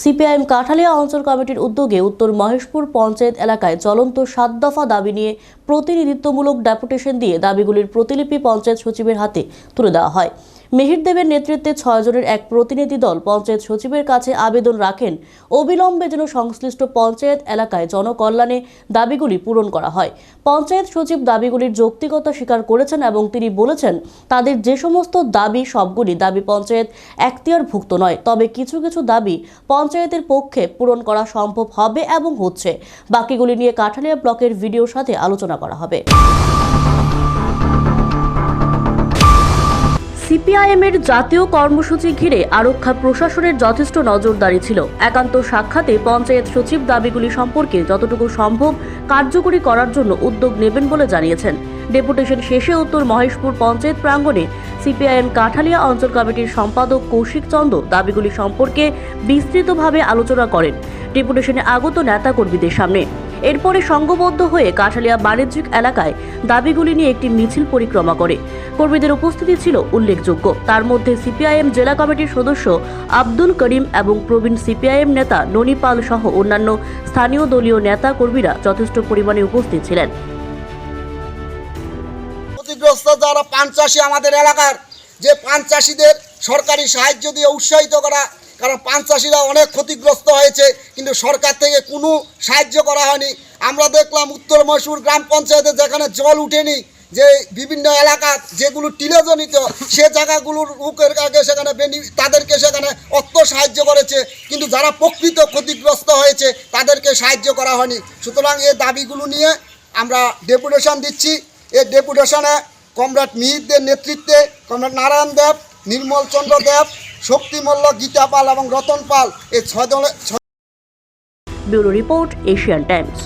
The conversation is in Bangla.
সিপিআইএম কাঠালিয়া অঞ্চল কমিটির উদ্যোগে উত্তর মহেশপুর পঞ্চায়েত এলাকায় চলন্ত সাত দফা দাবি নিয়ে প্রতিনিধিত্বমূলক ডেপুটেশন দিয়ে দাবিগুলির প্রতিলিপি পঞ্চায়েত সচিবের হাতে তুলে দেওয়া হয়। মিহির দেবের নেতৃত্বে ছয়জনের এক প্রতিনিধি দল পঞ্চায়েত সচিবের কাছে আবেদন রাখেন। অবিলম্বে যেন সংশ্লিষ্ট পঞ্চায়েত এলাকায় জনকল্যাণে দাবিগুলি পূরণ করা হয়। পঞ্চায়েত সচিব দাবিগুলির যৌক্তিকতা স্বীকার করেছেন এবং তিনি বলেছেন, তাদের যে সমস্ত দাবি, সবগুলি দাবি পঞ্চায়েত এখতিয়ারভুক্ত নয়। তবে কিছু কিছু দাবি পঞ্চায়েতের পক্ষে পূরণ করা সম্ভব হবে এবং হচ্ছে। বাকিগুলি নিয়ে কাঠালিয়া ব্লকের ভিডিওর সাথে আলোচনা করা হবে। সিপিআইএম এর জাতীয় কর্মসূচি ঘিরে আরক্ষা প্রশাসনের যথেষ্ট নজরদারি ছিল। একান্ত সাক্ষাতে পঞ্চায়েত সচিব দাবিগুলি সম্পর্কে যতটুকু সম্ভব কার্যকরী করার জন্য উদ্যোগ নেবেন বলে জানিয়েছেন। ডেপুটেশন শেষে উত্তর মহেশপুর পঞ্চায়েত প্রাঙ্গণে সিপিআইএম কাঠালিয়া অঞ্চল কমিটির সম্পাদক কৌশিক চন্দ দাবিগুলি সম্পর্কে বিস্তৃতভাবে আলোচনা করেন। ডেপুটেশনে আগত নেতাকর্মীদের সামনে এরপরে সংঘবদ্ধ হয়ে কাঠালিয়া বাণিজ্যিক এলাকায় দাবিগুলি নিয়ে একটি মিছিল পরিক্রমা করে। কর্মীদের উপস্থিতি ছিল উল্লেখযোগ্য। তার মধ্যে সিপিআইএম জেলা কমিটির সদস্য আব্দুল করিম এবং প্রবীণ সিপিআইএম নেতা ননী পাল সহ অন্যান্য স্থানীয় দলীয় নেতা কর্মীরা যথেষ্ট পরিমাণে উপস্থিত ছিলেন। ক্ষতিগ্রস্ত যারা পান চাষি আমাদের এলাকার, যে পান চাষিদের সরকারি সাহায্য দিয়ে উৎসাহিত করা, কারণ পান চাষিরা অনেক ক্ষতিগ্রস্ত হয়েছে, কিন্তু সরকার থেকে কোনো সাহায্য করা হয়নি। আমরা দেখলাম উত্তর মহসুর গ্রাম পঞ্চায়েতে যেখানে জল উঠেনি, যে বিভিন্ন এলাকা যেগুলো টিলেজনিত, সে জায়গাগুলোর লোকের আগে সেখানে তাদেরকে সেখানে অর্থ সাহায্য করেছে, কিন্তু যারা প্রকৃত ক্ষতিগ্রস্ত হয়েছে, তাদেরকে সাহায্য করা হয়নি। সুতরাং এই দাবিগুলো নিয়ে আমরা ডেপুটেশন দিচ্ছি। এই ডেপুটেশনে কমরেড মিহিরদের নেতৃত্বে কমরেড নারায়ণ দেব নির্মল চন্দ্র দেব, শক্তি মল্ল, গীতা পাল এবং রতন পাল এই ছয় দলের ব্যুরো রিপোর্ট এশিয়ান টাইমস।